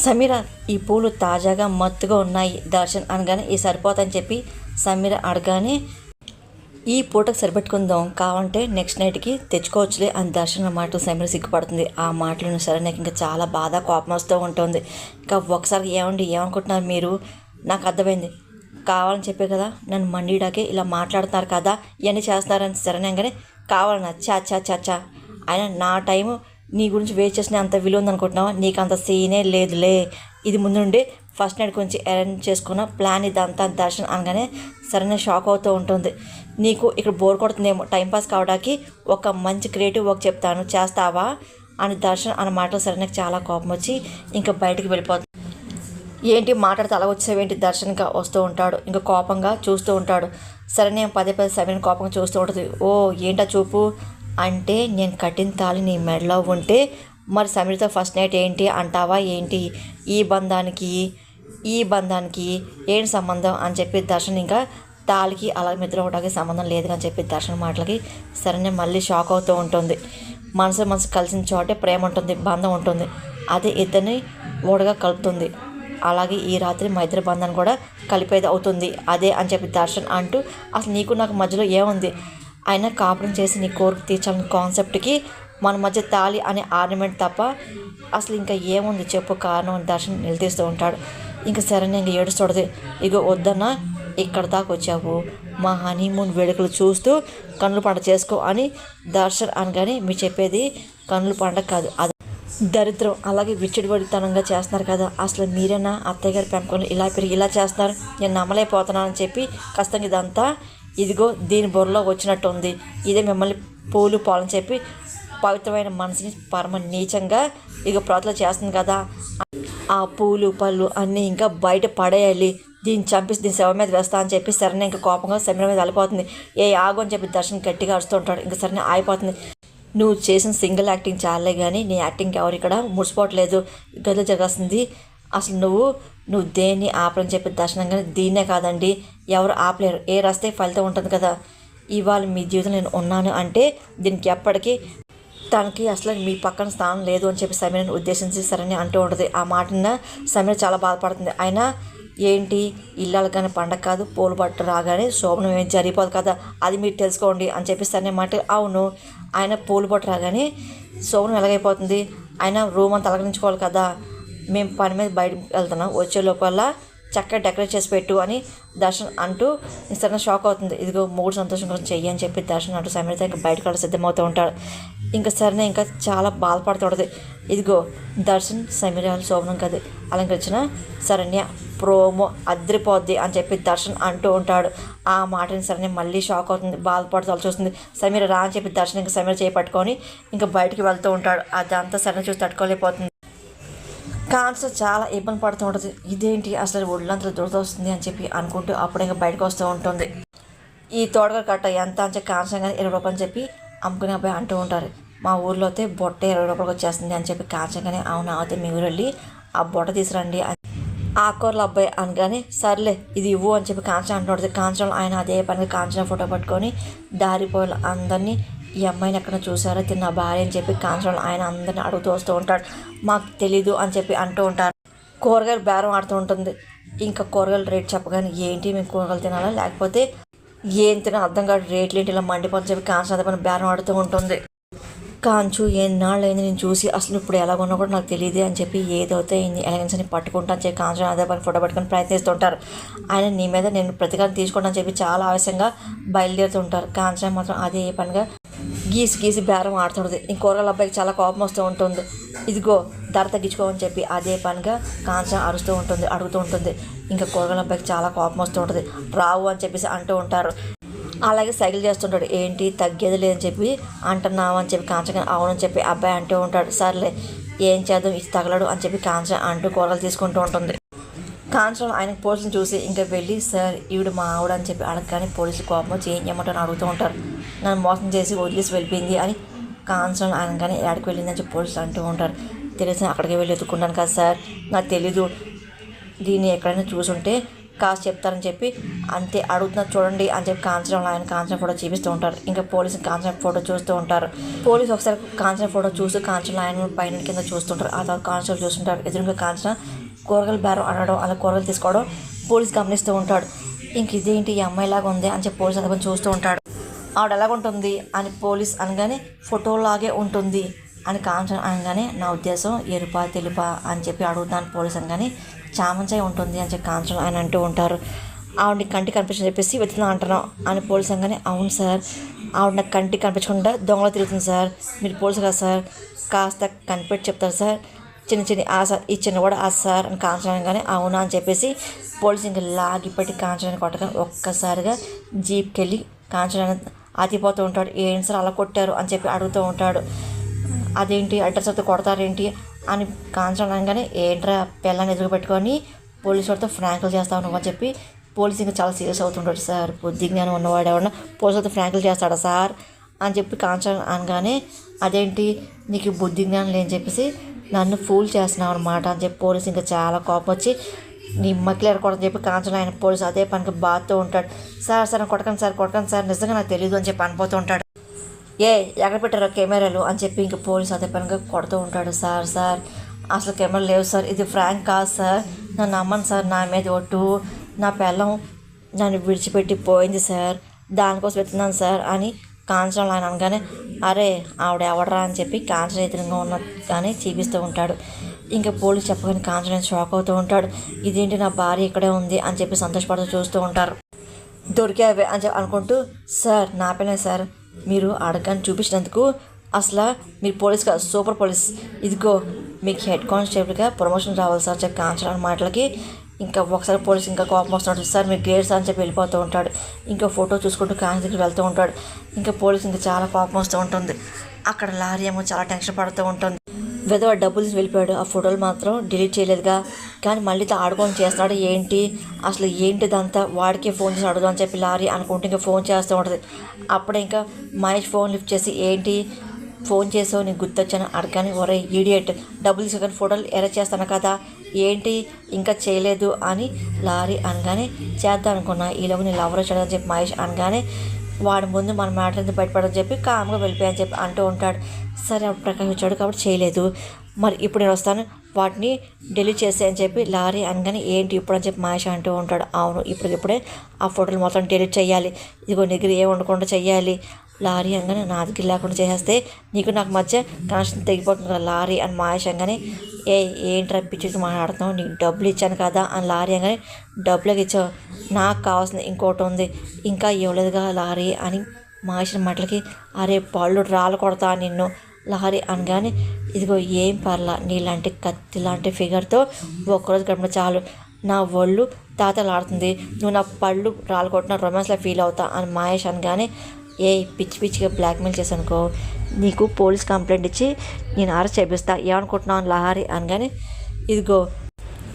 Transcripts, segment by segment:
సమీర ఈ పూలు తాజాగా మత్తుగా ఉన్నాయి దర్శన్ అనగానే ఈ సరిపోతని చెప్పి సమీర అడగానే ఈ పూటకు సరిపెట్టుకుందాం కావాలంటే నెక్స్ట్ నైట్కి తెచ్చుకోవచ్చులే అని దర్శన్ మాట సమీర సిగ్గుపడుతుంది. ఆ మాటలను సరే నాకు ఇంకా చాలా బాధ కోపం వస్తూ ఉంటుంది. ఇంకా ఒకసారి ఏమండి ఏమనుకుంటున్నారు మీరు? నాకు అర్థమైంది. కావాలని చెప్పే కదా నన్ను మండిడాకే ఇలా మాట్లాడుతున్నారు కదా ఇవన్నీ చేస్తున్నారని సరేనంగానే కావాలన్నా చా చా చా చా ఆయన నా టైము నీ గురించి వేస్ట్ చేసిన అంత విలువ ఉందనుకుంటున్నావా నీకు అంత సీనే లేదులే. ఇది ముందుండి ఫస్ట్ నైట్ గురించి అరేంజ్ చేసుకున్న ప్లాన్ ఇదంతా దర్శనం అనగానే సరైన షాక్ అవుతూ ఉంటుంది. నీకు ఇక్కడ బోర్ కొడుతుందేమో. టైంపాస్ కావడానికి ఒక మంచి క్రియేటివ్ వర్క్ చెప్తాను. చేస్తావా? అని దర్శన్ అన్న మాటలు సరే నాకు చాలా కోపం వచ్చి ఇంకా బయటికి వెళ్ళిపోతుంది. ఏంటి మాట్లాడితే అలా వచ్చేవేంటి? దర్శన్గా వస్తూ ఉంటాడు. ఇంకా కోపంగా చూస్తూ ఉంటాడు. సరే నేను పదే పదే సమయం కోపంగా చూస్తూ ఉంటుంది. ఓ ఏంటా చూపు? అంటే నేను కట్టిన తాళి నీ మెడలో ఉంటే మరి సమీర్తో ఫస్ట్ నైట్ ఏంటి అంటావా ఏంటి? ఈ బంధానికి ఈ బంధానికి ఏంటి సంబంధం అని చెప్పి దర్శన్ ఇంకా తాళికి అలాగే మిత్రం అవడానికి సంబంధం లేదు అని చెప్పి దర్శన మాటలకి సరే మళ్ళీ షాక్ అవుతూ ఉంటుంది. మనసు మనసు కలిసిన చోటే ప్రేమ ఉంటుంది బంధం ఉంటుంది. అదే ఇద్దరిని ఓడగా కలుపుతుంది. అలాగే ఈ రాత్రి మా ఇద్దరి బంధాన్ని కూడా కలిపేది అవుతుంది. అదే అని చెప్పి దర్శన్ అంటూ అసలు నీకు నాకు మధ్యలో ఏముంది? అయినా కాపురం చేసి నీ కోరిక తీర్చాలని కాన్సెప్ట్కి మన మధ్య తాళి అనే ఆర్నమెంట్ తప్ప అసలు ఇంకా ఏముంది? చెప్పు కారణం అని దర్శన్ నిలదీస్తూ ఉంటాడు. ఇంకా సరే ఇంక ఏడుస్తుంది ఇగో వద్దన్నా ఇక్కడ దాకా వచ్చావు. మా హనీమూన్ వేడుకలు చూస్తూ కన్నుల పంట చేసుకో అని దర్శన్ అనగానే మీరు చెప్పేది కన్నుల పంట కాదు. అది దరిద్రం. అలాగే విచ్చడివడితనంగా చేస్తున్నారు కదా. అసలు మీరేనా? అత్తయ్య గారు పెంపకం ఇలా పెరిగి ఇలా చేస్తున్నారు. నేను నమ్మలేకపోతున్నానని చెప్పి ఖచ్చితంగా ఇదంతా ఇదిగో దీని బుర్రలో వచ్చినట్టు ఉంది ఇదే మిమ్మల్ని పూలు పాలని చెప్పి పవిత్రమైన మనసుని పరమ నీచంగా ఇక ప్రోతలు చేస్తుంది కదా. ఆ పూలు పళ్ళు అన్నీ ఇంకా బయట పడేయాలి. దీన్ని చంపేసి దీని శవ మీద వేస్తా అని చెప్పి సరైన ఇంకా కోపంగా శరీరం మీద వెళ్ళిపోతుంది. ఏ ఆగు అని చెప్పి దర్శనం గట్టిగా అరుస్తూ ఉంటాడు. ఇంకా సరైన ఆగిపోతుంది. నువ్వు చేసిన సింగిల్ యాక్టింగ్ చాలే కానీ నీ యాక్టింగ్ ఎవరు ఇక్కడ ముడిచిపోవట్లేదు. గదిలో జరగాల్సింది. అసలు నువ్వు నువ్వు దేన్ని ఆపలని చెప్పి కానీ దీన్నే కాదండి. ఎవరు ఆపలేరు. ఏ రాస్తే ఫలితం ఉంటుంది కదా. ఇవాళ మీ జీవితంలో నేను ఉన్నాను అంటే దీనికి ఎప్పటికీ తనకి అసలు మీ పక్కన స్థానం లేదు అని చెప్పి సమీరని ఉద్దేశించి సరని అంటూ ఉంటుంది. ఆ మాటన సమీర చాలా బాధపడుతుంది. అయినా ఏంటి? ఇల్లాలు కానీ పండగ కాదు పూలు పట్టు రాగానే శోభనం ఏం జరిగిపోదు కదా. అది మీరు తెలుసుకోండి అని చెప్పి సరే మాట అవును. ఆయన పూలు పట్టు రాగానే శోభనం ఎలాగైపోతుంది? ఆయన రూమ్ అంతా అలగరించుకోవాలి కదా. మేము పని మీద బయటకు వెళ్తున్నాం. వచ్చే లోపల చక్కగా డెకరేట్ చేసి పెట్టు అని దర్శన్ అంటూ సరైన షాక్ అవుతుంది. ఇదిగో మూడు సంతోషం కోసం చెయ్యి అని చెప్పి దర్శన్ అంటూ సమీరత ఇంకా బయటకు వెళ్ళి సిద్ధమవుతూ ఉంటాడు. ఇంకా సరైన ఇంకా చాలా బాధపడుతుంటుంది ఇదిగో దర్శన్ సమీరాలు శోభనం కది అలంకరించిన శరణ్య ప్రోమో అద్రిపోద్ది అని చెప్పి దర్శన్ అంటూ ఉంటాడు. ఆ మాటని సరే మళ్ళీ షాక్ అవుతుంది. బాధపడుతూ చూస్తుంది. సమీర రా అని చెప్పి దర్శన్ ఇంకా సమీర చేపట్టుకొని ఇంకా బయటికి వెళ్తూ ఉంటాడు. అదంతా సరైన చూసి తట్టుకోలేకపోతుంది. కాన్సర్ చాలా ఇబ్బంది పడుతూ ఉంటుంది. ఇదేంటి? అసలు ఒళ్ళంతా దురద వస్తుంది అని చెప్పి అనుకుంటూ అప్పుడు ఇంకా బయటకు వస్తూ ఉంటుంది. ఈ తోటగా కట్ట ఎంత అని చెప్పి కాన్సర్ కానీ ఇరవై రూపాయలు చెప్పి అమ్ముకునే అబ్బాయి అంటూ ఉంటారు. మా ఊర్లో అయితే బొట్ట ఇరవై రూపాయలకు వచ్చేస్తుంది అని చెప్పి కాంచగానే అవును? అయితే మీ ఊరు వెళ్ళి ఆ బొట్ట తీసురండి అని. ఆకూరల అబ్బాయి అనగానే సర్లే ఇది ఇవ్వు అని చెప్పి కాంచన అంటుంటుంది కాంచన ఆయన అదే పని కాంచన ఫోటో పట్టుకొని దారిపోయిన అందరినీ ఈ అమ్మాయిని ఎక్కడ చూసారో తిన్న భార్య అని చెప్పి కాంచన ఆయన అందరిని అడుగుతూ వస్తూ ఉంటాడు. మాకు తెలీదు అని చెప్పి అంటూ ఉంటారు. కూరగాయలు బేరం ఆడుతూ ఉంటుంది. ఇంకా కూరగాయలు రేట్ చెప్పగానే ఏంటి మేము కూరగాయలు తినాలా? లేకపోతే ఏం తిన అర్థం కాదు. రేట్లు ఏంటి ఇలా మండిపోని చెప్పి కాన్సర్ అదే పని బేరం ఆడుతూ ఉంటుంది. కాంచు ఎన్నాళ్ళు అయింది నేను చూసి అసలు ఇప్పుడు ఎలా ఉన్నా కూడా నాకు తెలియదు అని చెప్పి ఏదైతే ఎలగన్స్ అని పట్టుకుంటా అని చెప్పి కాంచు అదే పని ఫోటో పట్టుకొని ప్రయత్నిస్తుంటారు. ఆయన నీ మీద నేను ప్రతికారం తీసుకుంటాను చెప్పి చాలా ఆవేశంగా బయలుదేరుతుంటారు. కాంచన మాత్రం అదే పనిగా గీసి గీసి బేరం ఆడుతుంటుంది. ఇంకొరగల అబ్బాయికి చాలా కోపం వస్తూ ఉంటుంది. ఇదిగో ధర తగ్గించుకోమని చెప్పి అదే పనిగా కాంచన అరుస్తూ ఉంటుంది అడుగుతూ ఉంటుంది. ఇంకా కూరగాయల అబ్బాయికి చాలా కోపం వస్తూ ఉంటుంది. రావు అని చెప్పేసి అంటూ ఉంటారు. అలాగే సైకిల్ చేస్తుంటాడు ఏంటి తగ్గేది లేదని చెప్పి అంటున్నావు అని చెప్పి కాంచగా అవునని చెప్పి అబ్బాయి అంటూ ఉంటాడు సర్లే ఏం చేద్దాం ఇది తగలడు అని చెప్పి కాంచ అంటూ కూరలు తీసుకుంటూ ఉంటుంది. కాంచడం ఆయన పోలీసులు చూసి ఇంకా వెళ్ళి సార్ ఈవిడ మా ఆవిడ అని చెప్పి అడగగానే పోలీసులు కోపం వచ్చి ఏం చేయమంటారు అడుగుతూ ఉంటారు. నన్ను మోసం చేసి వదిలేసి వెళ్ళిపోయింది అని కాంచడం ఆయన కానీ ఎక్కడికి వెళ్ళిందని చెప్పి పోలీసులు అంటూ ఉంటారు. తెలిసి అక్కడికి వెళ్ళి ఎత్తుకున్నాను కదా సార్. నాకు తెలీదు. దీన్ని ఎక్కడైనా చూసుంటే కాస్ట్ చెప్తారని చెప్పి అంతే అడుగుతున్నారు. చూడండి అని చెప్పి కాంచనంలో ఆయన కాంచన ఫోటో చూపిస్తూ ఉంటారు. ఇంకా పోలీసు కాంచన ఫోటో చూస్తూ ఉంటారు. పోలీసు ఒకసారి కాంచన ఫోటో చూస్తూ కాంచన ఆయన పైన కింద చూస్తుంటారు. ఆ తర్వాత కానిస్టేబుల్ చూస్తుంటారు. ఎదురుగా కాంచన కూరగాయలు బేరం అనడం అలా కూరగాయలు తీసుకోవడం పోలీస్ గమనిస్తూ ఉంటాడు. ఇంక ఇదేంటి? ఈ అమ్మాయిలాగా ఉంది అని చెప్పి పోలీస్ అతను చూస్తూ ఉంటాడు. ఆవిడ ఎలాగుంటుంది అని పోలీస్ అనగానే ఫోటోలాగే ఉంటుంది. అని కాంచన అనగానే నా ఉద్దేశం ఎరుపా తెలుపా అని చెప్పి అడుగుతాను పోలీస్ అనగానే చామంచాయి ఉంటుంది అని చెప్పి కాంచన ఆయన అంటూ ఉంటారు. ఆవిడని కంటి కనిపించని చెప్పేసి వెతున్నా అంటున్నాం అని పోలీస్ అనగానే అవును సార్. ఆవిడ నాకు కంటికి కనిపించకుండా దొంగలో తిరుగుతుంది సార్. మీరు పోలీసు కదా సార్. కాస్త కనిపెట్టి చెప్తారు సార్. చిన్న చిన్న ఆశ ఈ చిన్నవాడు ఆ సార్ అని కాంచనగానే అవునా అని చెప్పేసి పోలీసు ఇంకా లాగిపెట్టి కాంచనాన్ని కొట్టగానే ఒక్కసారిగా జీప్కి వెళ్ళి కాంచనాన్ని ఆతిపోతూ ఉంటాడు. ఏంటి సార్ అలా కొట్టారు అని చెప్పి అడుగుతూ ఉంటాడు. అదేంటి అడ్రస్ అయితే కొడతారేంటి అని కాంచన అనగానే ఏంట్రా పిల్లని ఎదురు పెట్టుకొని పోలీసు వాడితో ఫ్రాంకులు చేస్తావు నువ్వు అని చెప్పి పోలీసు ఇంకా చాలా సీరియస్ అవుతుంటాడు సార్. బుద్ధి జ్ఞానం ఉన్నవాడు ఎవరన్నా పోలీసులతో ఫ్రాంకులు చేస్తాడా సార్? అని చెప్పి కాంచడం అనగానే అదేంటి నీకు బుద్ధి జ్ఞానం లేని చెప్పేసి నన్ను ఫూల్ చేస్తున్నావు అనమాట అని చెప్పి పోలీసు ఇంకా చాలా కోపం వచ్చి నీ మక్కలు ఎరకూడదని చెప్పి కాంచన ఆయన పోలీసు అదే పనికి బాధతో ఉంటాడు. సార్ సార్ కొట్టకండి సార్ కొట్టకండి సార్ నిజంగా నాకు తెలియదు అని చెప్పి అనిపోతూ ఉంటాడు. ఏ ఎక్కడ పెట్టారో కెమెరాలు అని చెప్పి ఇంకా పోలీస్ అదే పనిగా కొడుతూ ఉంటాడు. సార్ సార్ అసలు కెమెరా లేవు సార్. ఇది ఫ్రాంక్ కాదు సార్. నన్ను నమ్మను సార్. నా మీద ఒట్టు నా పిల్లం నన్ను విడిచిపెట్టి పోయింది సార్. దానికోసం వెళ్తున్నాను సార్ అని కాంచన ఆయన అనగానే అరే ఆవిడ ఎవడరా? అని చెప్పి కాంచన ఎదురుగా ఉన్న కానీ చూపిస్తూ ఉంటాడు. ఇంకా పోలీస్ చెప్పగానే కాంచన షాక్ అవుతూ ఉంటాడు. ఇదేంటి నా భార్య ఇక్కడే ఉంది? అని చెప్పి సంతోషపడుతూ చూస్తూ ఉంటారు. దొరికావే? అని చెప్పి అనుకుంటూ సార్ నా పిల్లే సార్. మీరు అడగని చూపించినందుకు అసలు మీరు పోలీస్గా సూపర్ పోలీస్. ఇదిగో మీకు హెడ్ కానిస్టేబుల్గా ప్రమోషన్ రావాలి సార్ చెప్పి అన్న మాటలకి. ఇంకా ఒకసారి పోలీస్ ఇంకా కోపం వస్తున్నాడు సార్ మీరు గ్రేట్ సార్ అని చెప్పి వెళ్ళిపోతూ ఉంటాడు. ఇంకా ఫోటో చూసుకుంటూ కాన్స్ దగ్గరికి వెళ్తూ ఉంటాడు. ఇంకా పోలీస్ ఇంకా చాలా కోపం వస్తూ ఉంటుంది. అక్కడ లారీ ఏమో చాలా టెన్షన్ పడుతూ ఉంటుంది. విధవ డబ్బులు వెళ్ళిపోయాడు. ఆ ఫోటోలు మాత్రం డిలీట్ చేయలేదుగా. కానీ మళ్ళీ ఆడుకొని చేస్తున్నాడు ఏంటి? అసలు ఏంటిదంతా? వాడికే ఫోన్ చేసి అడుగుదాం అని చెప్పి లారీ అనుకుంటే ఇంకా ఫోన్ చేస్తూ ఉంటుంది. అప్పుడే ఇంకా మహేష్ ఫోన్ లిఫ్ట్ చేసి ఏంటి? ఫోన్ చేసావు నీకు గుర్తొచ్చాను అడగాని ఒరే ఈడియట్ డబ్బులు తీసుకొని ఫోటోలు ఎరేజ్ చేస్తాను కదా. ఏంటి? ఇంకా చేయలేదు అని లారీ అనగానే చేద్దాం అనుకున్నా. ఈలోగా నేను లవర్ వచ్చాడని చెప్పి మహేష్ అనగానే వాడి ముందు మన మ్యాటర్ని బయటపడని చెప్పి కామ్గా వెళ్ళిపోయని చెప్పి అంటూ ఉంటాడు. సరే అప్పుడు ప్రకాష్ వచ్చాడు కాబట్టి చేయలేదు. మరి ఇప్పుడు నేను వస్తాను. వాటిని డెలీట్ చేసే అని చెప్పి లారీ అనగానే ఏంటి ఇప్పుడు అని చెప్పి మహేష్ అంటూ ఉంటాడు. అవును ఇప్పుడు ఇప్పుడే ఆ ఫోటోలు మొత్తం డెలీట్ చేయాలి. ఇదిగో నీ దగ్గర ఏం ఉండకుండా చేయాలి? లారీ అనగానే నా దగ్గర లేకుండా చేసేస్తే నీకు నాకు మధ్య కనెక్షన్ తెగిపోతుంది కదా లారీ అని మహేష్ అనగానే ఏ ఏంట్రా పిచ్చి మాట్లాడుతున్నావు? నీకు డబ్బులు ఇచ్చాను కదా అని లారీ అనగానే డబ్బులకు ఇచ్చావు. నాకు కావాల్సింది ఇంకోటి ఉంది. ఇంకా ఇవ్వలేదుగా లారీ అని మహేష్ మాటలకి అరే పళ్ళు రాళ్ళు కొడతా నిన్ను లహరి అనగానే ఇదిగో ఏం పర్లా నీలాంటి కత్తి లాంటి ఫిగర్తో ఒక్కరోజు గడిపిన చాలు. నా ఒళ్ళు తాతలాడుతుంది. నువ్వు నా పళ్ళు రాళ్ళు కొట్టిన రొమాన్స్లో ఫీల్ అవుతా అని మహేష్ అనగానే ఏ పిచ్చి పిచ్చిగా బ్లాక్మెయిల్ చేశానుకో నీకు పోలీస్ కంప్లైంట్ ఇచ్చి నేను అరెస్ట్ చేపిస్తా ఏమనుకుంటున్నావు లహారి అనగానే ఇదిగో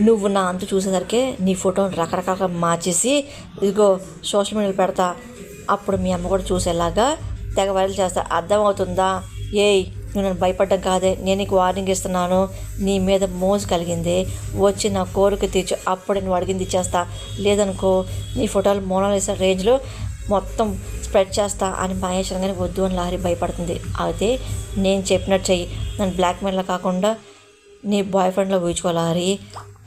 నువ్వు నా అంత చూసేసరికి నీ ఫోటోని రకరకాలుగా మార్చేసి ఇదిగో సోషల్ మీడియాలో పెడతా. అప్పుడు మీ అమ్మ కూడా చూసేలాగా తెగ వైరల్ చేస్తా. అర్థమవుతుందా? ఏయ్ నువ్వు నన్ను భయపడ్డం కాదే. నేను నీకు వార్నింగ్ ఇస్తున్నాను. నీ మీద మోజు కలిగింది. వచ్చి నా కోరిక తీర్చు. అప్పుడు నువ్వు అడిగింది ఇచ్చేస్తా. లేదనుకో నీ ఫోటోలు మోనాలిసా రేంజ్లో మొత్తం స్ప్రెడ్ చేస్తా అని మహేష్ రంగని వద్దు అని లారీ భయపడుతుంది. అయితే నేను చెప్పినట్టు చెయ్యి. నన్ను బ్లాక్మెయిల్లో కాకుండా నీ బాయ్ ఫ్రెండ్లో ఊహించుకోవాలి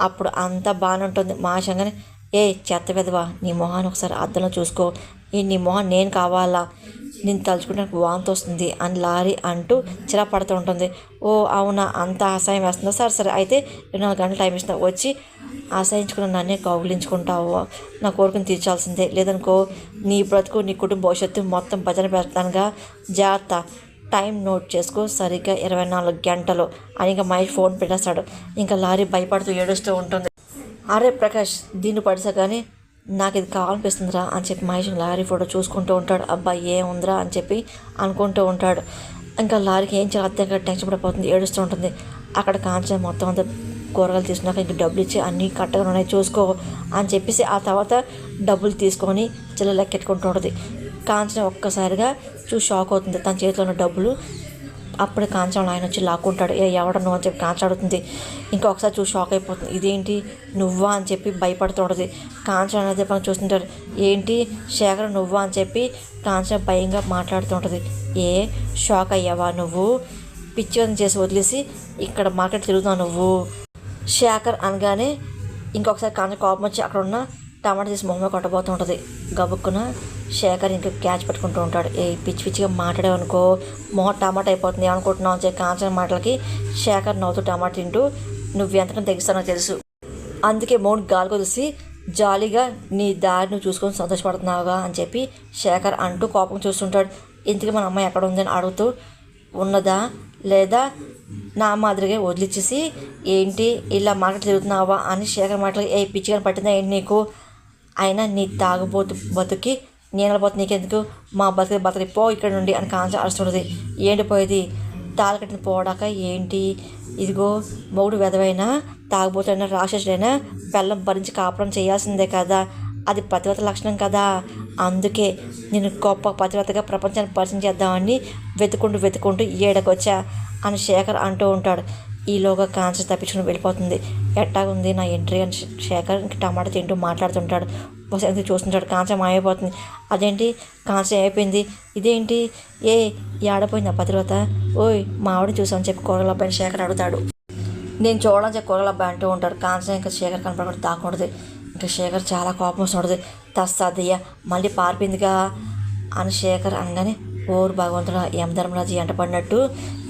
అప్పుడు అంతా బాగానే ఉంటుంది. మాషంగానే ఏ చెత్త పెదవా నీ మొహాన్ని ఒకసారి అద్దంలో చూసుకో. ఈ నీ మొహం నేను కావాలా? నేను తలుచుకుంటే నాకు వాంతి వస్తుంది అని లారీ అంటూ చిరా పడుతూ ఉంటుంది. ఓ అవునా? అంత ఆశయం వేస్తుందా? సరే సరే. అయితే రెండు నాలుగు గంటలు టైం ఇస్తున్నా. వచ్చి ఆశయించుకున్న నన్నే కౌగిలించుకుంటావు? నా కోరికను తీర్చాల్సిందే. లేదనుకో నీ బ్రతుకు నీ కుటుంబ భవిష్యత్తు మొత్తం భజన పెడతానుగా. జాగ్రత్త. టైం నోట్ చేసుకో. సరిగ్గా ఇరవై నాలుగు గంటలు. అని ఇంకా మహేష్ ఫోన్ పెట్టేస్తాడు. ఇంకా లారీ భయపడుతూ ఏడుస్తూ ఉంటుంది. అరే ప్రకాష్ దీన్ని పడిసా కానీ నాకు ఇది కావాలనిపిస్తుందిరా అని చెప్పి మహేష్ లారీ ఫోటో చూసుకుంటూ ఉంటాడు. అబ్బాయి ఏముందిరా అని చెప్పి అనుకుంటూ ఉంటాడు. ఇంకా లారీకి ఏం చేయాలి అర్థం టెన్షన్ పడిపోతుంది. ఏడుస్తూ ఉంటుంది. అక్కడ కాంచన మొత్తం అంతా కూరగాయలు తీసుకున్నాక ఇంక డబ్బులు ఇచ్చి అన్నీ కట్టగా ఉన్నాయి చూసుకో అని చెప్పేసి ఆ తర్వాత డబ్బులు తీసుకొని చిల్ల లెక్కెట్టుకుంటూ ఉంటుంది. కాంచన ఒక్కసారిగా చూసి షాక్ అవుతుంది తన చేతిలో ఉన్న డబ్బులు అప్పుడు కాంచడం ఆయన వచ్చి లాక్కుంటాడు ఏ ఎవడను? నువ్వు అని చెప్పి కాంచాడుతుంది అడుగుతుంది. ఇంకొకసారి చూసి షాక్ అయిపోతుంది ఇదేంటి నువ్వా? అని చెప్పి భయపడుతుంటుంది కాంచన అనేది మనం చూస్తుంటారు ఏంటి శేఖర్ నువ్వా? అని చెప్పి కాంచన భయంగా మాట్లాడుతుంటుంది ఏ షాక్ అయ్యావా నువ్వు? పిచ్చి చేసి వదిలేసి ఇక్కడ మార్కెట్ తిరుగుతావు నువ్వు? శేఖర్ అనగానే ఇంకొకసారి కాంచ కోపం వచ్చి అక్కడ ఉన్న టమాటా తీసి మొహమే కొట్టబోతూ ఉంటుంది. గబుక్కున శేఖర్ ఇంకా క్యాచ్ పెట్టుకుంటూ ఉంటాడు. ఏ పిచ్చి పిచ్చిగా మాట్లాడేవనుకో మొహం టమాటా అయిపోతుంది ఏమనుకుంటున్నావు అని చెప్పి కాంచన మాటలకి శేఖర్ నవ్వుతూ టమాటా తింటూ నువ్వు ఎంతకని తెగిస్తానో తెలుసు. అందుకే మౌన్ గాలి కొలిసి జాలీగా నీ దారిని చూసుకొని సంతోషపడుతున్నావుగా అని చెప్పి శేఖర్ అంటూ కోపం చూస్తుంటాడు. ఇంతకీ మన అమ్మాయి ఎక్కడ ఉందని అడుగుతూ ఉన్నదా? లేదా నా మాదిరిగా వదిలిచ్చేసి ఏంటి ఇలా మాటలు తిరుగుతున్నావా? అని శేఖర్ మాటలు ఏ పిచ్చిగా పట్టిందా ఏంటి నీకు? అయినా నీ తాగుబోతు బతుకి నీళ్ళబోతు నీకెందుకు? మా బతుకు బతుకు పో ఇక్కడ నుండి అని కాంచ అరుస్తుంటుంది. ఏంటి పోయేది? తాళకట్టిన పోవడాక ఏంటి? ఇదిగో మొగుడు వెదవైనా తాగబోతున్నా రాక్షసుడైనా బెల్లం భరించి కాపురం చేయాల్సిందే కదా. అది పతివ్రత లక్షణం కదా. అందుకే నేను గొప్ప పతివ్రతగా ప్రపంచాన్ని పరిచయం చేద్దామని వెతుకుంటూ వెతుకుంటూ ఏడకొచ్చా అని శేఖర్ అంటూ ఉంటాడు. ఈలోగా కాన్సర్ తప్పించుకుని వెళ్ళిపోతుంది. ఎట్టాగుంది నా ఎంట్రీ అని శేఖర్ టమాటా తింటూ మాట్లాడుతుంటాడు. వసంతి చూస్తుంటాడు? కాంచ మాయమైపోతుంది. అదేంటి? కాంచ అయిపోయింది. ఇదేంటి? ఏ ఆడపోయింది ఆ పతివ్రత? ఓయ్ మా ఆవిడ చూసామని చెప్పి కూరల అబ్బాయిని శేఖర్ అడుగుతాడు. నేను చూడడం చెప్పి కూరల అబ్బాయి అంటూ ఉంటాడు. కాంచన ఇంకా శేఖర్ కనపడకుండా దాక్కుంటుంది ఇంకా శేఖర్ చాలా కోపం వస్తుంటుంది తస్సాదయ్య మళ్ళీ పారిపోయిందిగా అని శేఖర్ అనగానే ఓరు భగవంతుడు ఎం ధర్మరాజు ఎంట పడినట్టు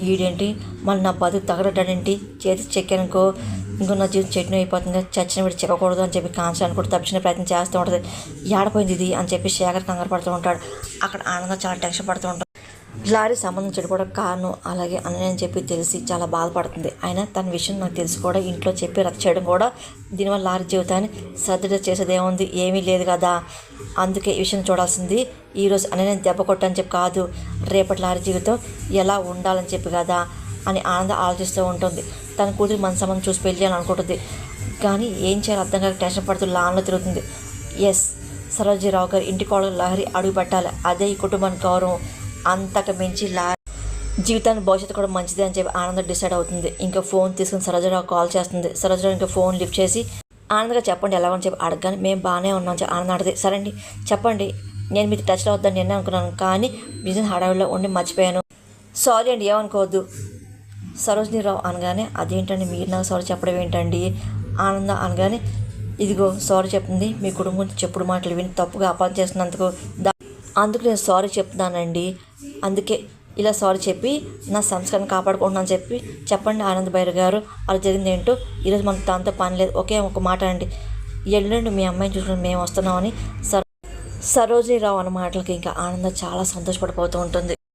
ఈడేంటి? మళ్ళీ నా బతుకు తగలడ్డాడేంటి చేతి చెక్కానుకో ఇంకో నా జీవితం చెట్టు అయిపోతుంది చచ్చిన వీడు చెక్కకూడదు అని చెప్పి కాన్సర్ అనుకుంటూ తప్పించిన ప్రయత్నం చేస్తూ ఉంటుంది. ఏడపోయింది ఇది అని చెప్పి శేఖర్ కంగారు పడుతూ ఉంటాడు. అక్కడ ఆనందం చాలా టెన్షన్ పడుతూ ఉంటాడు లారీ సంబంధం చెడిపోవడం కారణం అలాగే అని చెప్పి తెలిసి చాలా బాధపడుతుంది. అయినా తన విషయం నాకు తెలిసి కూడా ఇంట్లో చెప్పి రద్దు చేయడం కూడా దీనివల్ల లారీ జీవితాన్ని సర్దుట చేసేది ఏముంది ఏమీ లేదు కదా. అందుకే ఈ విషయం చూడాల్సింది. ఈరోజు అని దెబ్బ కొట్టని చెప్పి కాదు రేపటి లారీ జీవితం ఎలా ఉండాలని చెప్పి కదా అని ఆనందం ఆలోచిస్తూ ఉంటుంది. తన కూతురు మన సంబంధం చూసి పెళ్ళి అని అనుకుంటుంది. కానీ ఏం చేయాలో అర్థం కాక టెన్షన్ పడుతూ లాన్లో తిరుగుతుంది. ఎస్ సరోజీరావు గారు ఇంటి కోడలు లహరి అడుగు పెట్టాలి అదే ఈ కుటుంబానికి గౌరవం. అంతకు మించి లా జీవితాన్ని భవిష్యత్తు కూడా మంచిదే అని చెప్పి ఆనందం డిసైడ్ అవుతుంది. ఇంకా ఫోన్ తీసుకుని సరోజరావు కాల్ చేస్తుంది. సరోజరావు ఇంకా ఫోన్ లిఫ్ట్ చేసి ఆనందంగా చెప్పండి ఎలా అని చెప్పి అడగగానే మేము బాగానే ఉన్నాం చెప్పి ఆనంద అడిగితే సరే అండి చెప్పండి. నేను మీతో టచ్లో అవుద్దని నేను అనుకున్నాను కానీ బిజినెస్ హడావిడిలో ఉండి మర్చిపోయాను. సారీ అండి ఏమనుకోవద్దు. సరోజిని రావు అనగానే అదేంటండి మీరు నాకు సారీ చెప్పడం ఏంటండి? ఆనంద అనగానే ఇదిగో సారీ చెప్తుంది. మీ కుటుంబం చెప్పుడు మాటలు విని తప్పుగా అపార్థం చేస్తున్నందుకు అందుకు నేను సారీ చెప్తున్నానండి. అందుకే ఇలా సారీ చెప్పి నా సంస్కారం కాపాడుకుంటున్నాను చెప్పి చెప్పండి ఆనంద్ భైర్ గారు. అలా జరిగింది ఏంటో ఈరోజు మనకు దాంతో పని లేదు. ఒకే ఒక మాట అండి. ఎల్లుండి మీ అమ్మాయిని చూసుకుని మేము వస్తున్నామని సర్ సరోజిని రావు అన్న మాటలకి ఇంకా ఆనందం చాలా సంతోషపడిపోతూ ఉంటుంది.